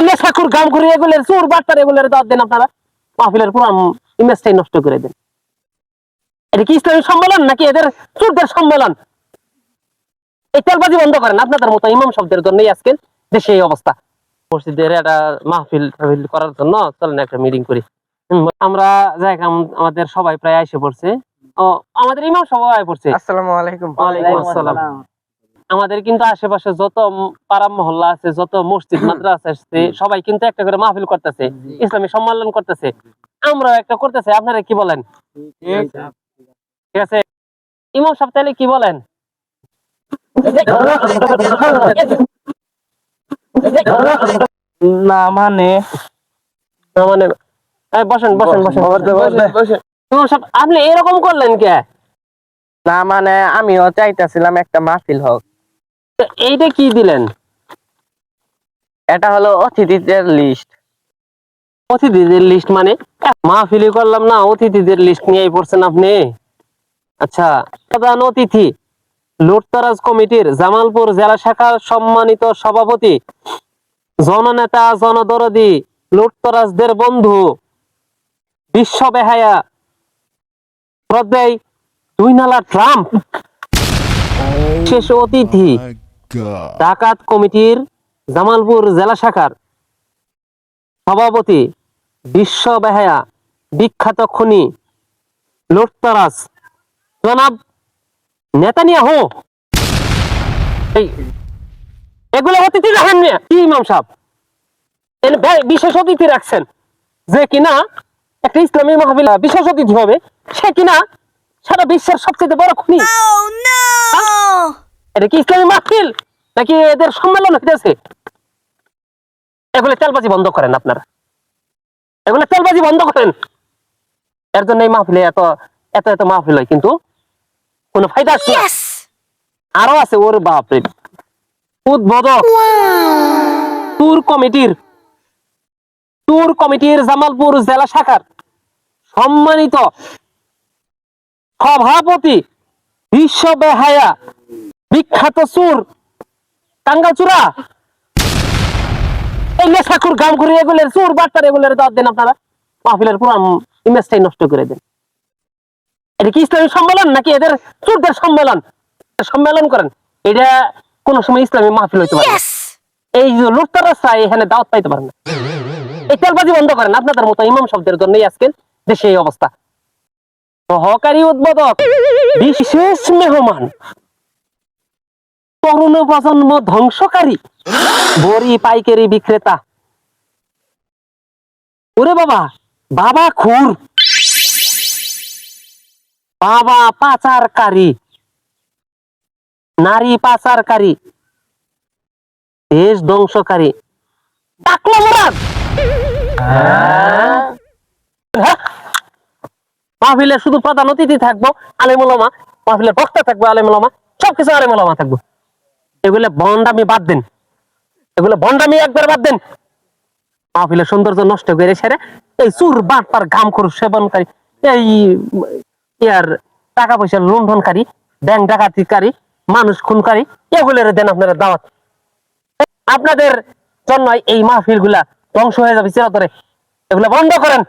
এই নেশাখুর গাম করে এগুলোর চোর এগুলোর দাঁত দেন আপনারা। মাহফিলের পুরো ইমেজটাই নষ্ট করে দেন। এটা কি ইসলামী সম্মেলন নাকি এদের চোরদের সম্মেলন? এই তেলবাজি বন্ধ করেন আপনাদের মতো ইমাম শব্দের জন্যই আজকে দেশে এই অবস্থা। মসজিদের একটা মাহফিল টাহফিল করার জন্য চলেন একটা মিটিং করি। আমরা যাই আমাদের সবাই প্রায় এসে পড়ছে। ও আমাদের ইমাম সবাই পড়ছে। আসসালামু আলাইকুম। ওয়ালাইকুম আসসালাম। আমাদের কিন্তু আশেপাশে যত পাড়া মহল্লা আছে যত মসজিদ মাদ্রাসা আছে সবাই কিন্তু একটা করে মাহফিল করতেছে ইসলামী সম্মেলন করতেছে। আমরাও একটা করতেছে আপনারা কি বলেন? ঠিক আছে। ইমাম সাহেব তাহলে কি বলেন? না মানে? না মানে এই বসেন বসেন বসেন। ইমাম সাহেব আপনি এরকম করলেন কে? না মানে আমিও চাইতেছিলাম একটা মাহফিল হোক। তো এইটা কি দিলেন? এটা হলো অতিথিদের লিস্ট অতিথিদের লিস্ট মানে? মাহফিলি করলাম না অতিথিদের লিস্ট নিয়েই পড়ছেন আপনি। আচ্ছা প্রধান অতিথি লুটতরাজ কমিটির জামালপুর জেলা শাখার সম্মানিত সভাপতি জননেতা জনদরদি লুটতরাজদের বন্ধু বিশ্ব বেহায়া শ্রদ্ধেয় দুই নালা ট্রাম্প শেষ অতিথি. ডাকাত কমিটির জামালপুর জেলা শাখার সভাপতি বিশ্ব বেহায়া বিখ্যাত খনি লুটতারাস জনাব নেতানিয়াহু। এগুলো অতিথি রাখেন না। কি ইমাম সাহেব? বিশেষ অতিথি রাখছেন। যে কিনা একটা ইসলামী মাহফিল বিশেষ অতিথি হবে সে কিনা সারা বিশ্বের সবচেয়ে বড় খুনি। এটা কি ইসলামী মাহফিল? নাকি এদের সম্মেলন হইতেছে? এগুলো তেলবাজি বন্ধ করেন আপনারা। এগুলো তেলবাজি বন্ধ করেন। এর জন্য এই মাহফিলে এত এত এত মাহফিল হয় কিন্তু কোনো ফায়দা আছে আরও আছে ওর বাপরে। উদ্বোধক। ট্যুর কমিটির ট্যুর কমিটির জামালপুর জেলা শাখার সম্মানিত সভাপতি বিশ্ব বেহায়া বিখ্যাত চুর। টাঙ্গাল চূড়া এই নেশাখুর গাম করে এগুলোর চুর বাট্টার এগুলোর দাঁত দেন আপনারা। মাহফিলের পুরো ইমেজটাই নষ্ট করে দেন। এটা কি ইসলামী সম্মেলন নাকি এদের চোরদের সম্মেলন? সম্মেলন করেন। এটা কোন সময় ইসলামী মাহফিল হইতে পারে এই যে লুটতার রাস্তা এখানে দাওয়াত পাইতে পারেন না। এই তেলবাজি বন্ধ করেন আপনাদের মতো ইমাম শব্দের জন্যই আজকে দেশে এই অবস্থা। সহকারী উদ্বোধক বিশেষ মেহমান। তরুণ প্রজন্ম ধ্বংসকারী, বড়ি পাইকারি বিক্রেতা। ওরে বাবা বাবা খুর। বাবা পাচারকারী। নারী পাচারকারী। দেশ ধ্বংসকারী। ডাকলো মুরাদ? মাহফিলে শুধু প্রধান অতিথি থাকব আলেমুলামা মাহফিলে বক্তা থাকব আলেমুলামা সবকিছু আলেমুলামা থাকব। এগুলো বন্ডামি বাদ দেন। এগুলো বন্ডামি একবার বাদ দেন। মাহফিলের সৌন্দর্য নষ্ট করে সেরে এই চুর বাটপার ঘাম খোর সেবনকারী, এই ইয়ার টাকা পয়সা লুণ্ঠনকারী, ব্যাংক ডাকাতিকারী, মানুষ খুনকারী, এগুলোর দেন আপনারা দাওয়াত। আপনাদের জন্য এই মাহফিলগুলা ধ্বংস হয়ে যাবে চিরতরে। এগুলো বন্ধ করেন।